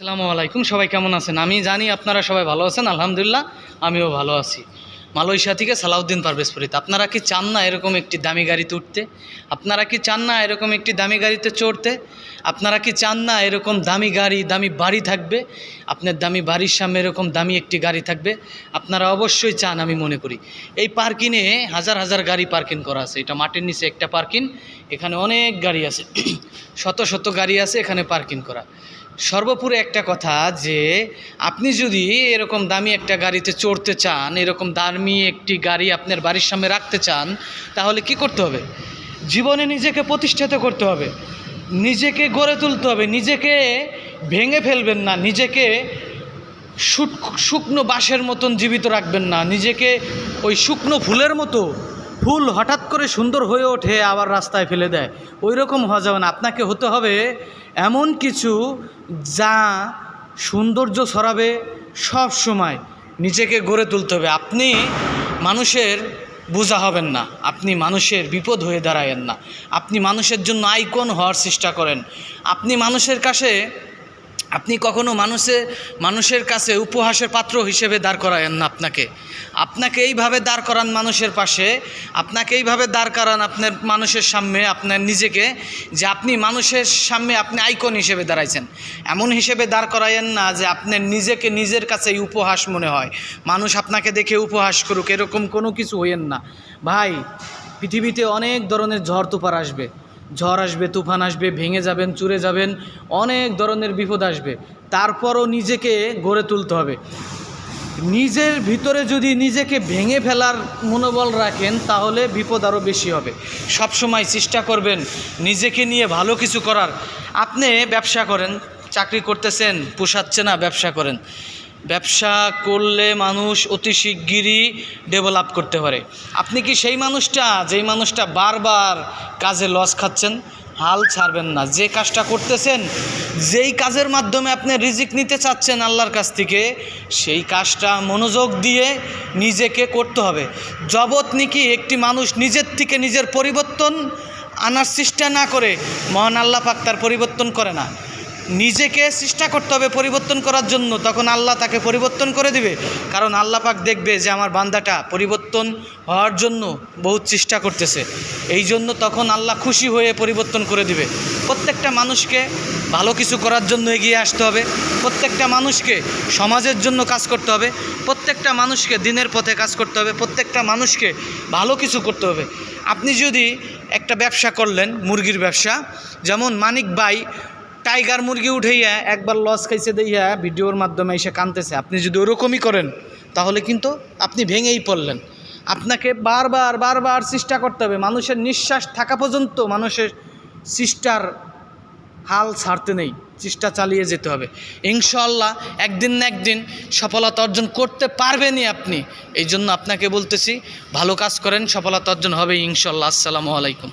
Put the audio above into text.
আসসালামু আলাইকুম, সবাই কেমন আছেন? আমি জানি আপনারা সবাই ভালো আছেন, আলহামদুলিল্লাহ, আমিও ভালো আছি। মালয়েশিয়া থেকে সালাউদ্দিন পারভেজ ফরিদ, আপনারা কি চান না এরকম একটি দামি গাড়িতে উঠতে? আপনারা কি চান না এরকম একটি দামি গাড়িতে চড়তে? আপনারা কি চান না এরকম দামি গাড়ি, দামি বাড়ি থাকবে? আপনার দামি বাড়ির সামনে এরকম দামি একটি গাড়ি থাকবে? আপনারা অবশ্যই চান, আমি মনে করি। এই পার্কিংয়ে হাজার হাজার গাড়ি পার্কিং করা আছে। এটা মাটির নিচে একটা পার্কিং, এখানে অনেক গাড়ি আছে। শত শত গাড়ি আছে এখানে পার্কিং করা। সর্বোপরি একটা কথা যে আপনি যদি এরকম দামি একটা গাড়িতে চড়তে চান, এরকম দামি একটি গাড়ি আপনার বাড়ির সামনে রাখতে চান, তাহলে কি করতে হবে? জীবনে নিজেকে প্রতিষ্ঠিত করতে হবে। নিজেকে গড়ে তুলতে হবে। নিজেকে ভেঙে ফেলবেন না। নিজেকে শুকনো বাঁশের মতন জীবিত রাখবেন না। নিজেকে ওই শুকনো ফুলের মতো ফুল হঠাৎ করে সুন্দর হয়ে ওঠে, আবার রাস্তায় ফেলে দেয়। ওই রকম হওয়া যাবে না। আপনাকে হতে হবে এমন কিছু যা সৌন্দর্য ছড়াবে সব সময়। নিজেকে গড়ে তুলতে হবে। আপনি মানুষের বোঝা হবেন না। আপনি মানুষের বিপদ হয়ে দাঁড়ায়েন না। আপনি মানুষের জন্য আইকন হওয়ার চেষ্টা করেন। আপনি মানুষের কাছে আপনি কখনো মানুষে, মানুষের কাছে উপহাসের পাত্র হিসেবে দাঁড় করায়েন না আপনাকে। আপনাকে এইভাবে দাঁড় করান মানুষের পাশে, আপনাকে এইভাবে দাঁড় করান আপনার মানুষের সামনে, আপনার নিজেকে, যে আপনি মানুষের সামনে আপনি আইকন হিসেবে দাঁড়াইছেন। এমন হিসেবে দাঁড় করায়েন না যে আপনার নিজেকে নিজের কাছেই উপহাস মনে হয়। মানুষ আপনাকে দেখে উপহাস করুক, এরকম কোনো কিছু হইয়েন না। ভাই, পৃথিবীতে অনেক ধরনের ঝড় তুফার আসবে। ঝড় আসবে, তুফান আসবে, ভেঙে যাবেন, চুরে যাবেন, অনেক ধরনের বিপদ আসবে। তারপরও নিজেকে গড়ে তুলতে হবে। নিজের ভিতরে যদি নিজেকে ভেঙে ফেলার মনোবল রাখেন, তাহলে বিপদ আরও বেশি হবে। সব সময় চেষ্টা করবেন নিজেকে নিয়ে ভালো কিছু করার। আপনি ব্যবসা করেন, চাকরি করতেছেন, পোষাচ্ছে না, ব্যবসা করেন। ব্যবসা করলে মানুষ অতি শিগগিরই ডেভেলপ করতে পারে। আপনি কি সেই মানুষটা, যেই মানুষটা বারবার কাজে লস খাচ্ছেন? হাল ছাড়বেন না। যে কাজটা করতেছেন, যেই কাজের মাধ্যমে আপনি রিজিক নিতে চাচ্ছেন আল্লাহর কাছ থেকে, সেই কাজটা মনোযোগ দিয়ে নিজেকে করতে হবে। জবত নাকি একটি মানুষ নিজের থেকে নিজের পরিবর্তন আনার চেষ্টা না করে, মহান আল্লাহ পাক তার পরিবর্তন করে না। নিজেকে চেষ্টা করতে হবে পরিবর্তন করার জন্য, তখন আল্লাহ তাকে পরিবর্তন করে দিবে। কারণ আল্লাহ পাক দেখবে যে আমার বান্দাটা পরিবর্তন হওয়ার জন্য বহুত চেষ্টা করতেছে। এই জন্য তখন আল্লাহ খুশি হয়ে পরিবর্তন করে দিবে। প্রত্যেকটা মানুষকে ভালো কিছু করার জন্য এগিয়ে আসতে হবে। প্রত্যেকটা মানুষকে সমাজের জন্য কাজ করতে হবে। প্রত্যেকটা মানুষকে দিনের পথে কাজ করতে হবে। প্রত্যেকটা মানুষকে ভালো কিছু করতে হবে। আপনি যদি একটা ব্যবসা করলেন, মুরগির ব্যবসা, যেমন মানিক ভাই টাইগার মুরগি উঠাইয়া একবার লস খাইছে দেইয়া ভিডিওর মাধ্যমে এসে কানতেছে। আপনি যদি ওরকমই করেন, তাহলে কিন্তু আপনি ভেঙেই পড়লেন। আপনাকে বারবার বারবার চেষ্টা করতে হবে। মানুষের নিঃশ্বাস থাকা পর্যন্ত মানুষের চেষ্টার হাল ছাড়তে নেই। চেষ্টা চালিয়ে যেতে হবে। ইনশাল্লাহ একদিন না একদিন সফলতা অর্জন করতে পারবেনই আপনি। এই জন্য আপনাকে বলতেছি, ভালো কাজ করেন, সফলতা অর্জন হবে ইনশাল্লাহ আসসালামু আলাইকুম।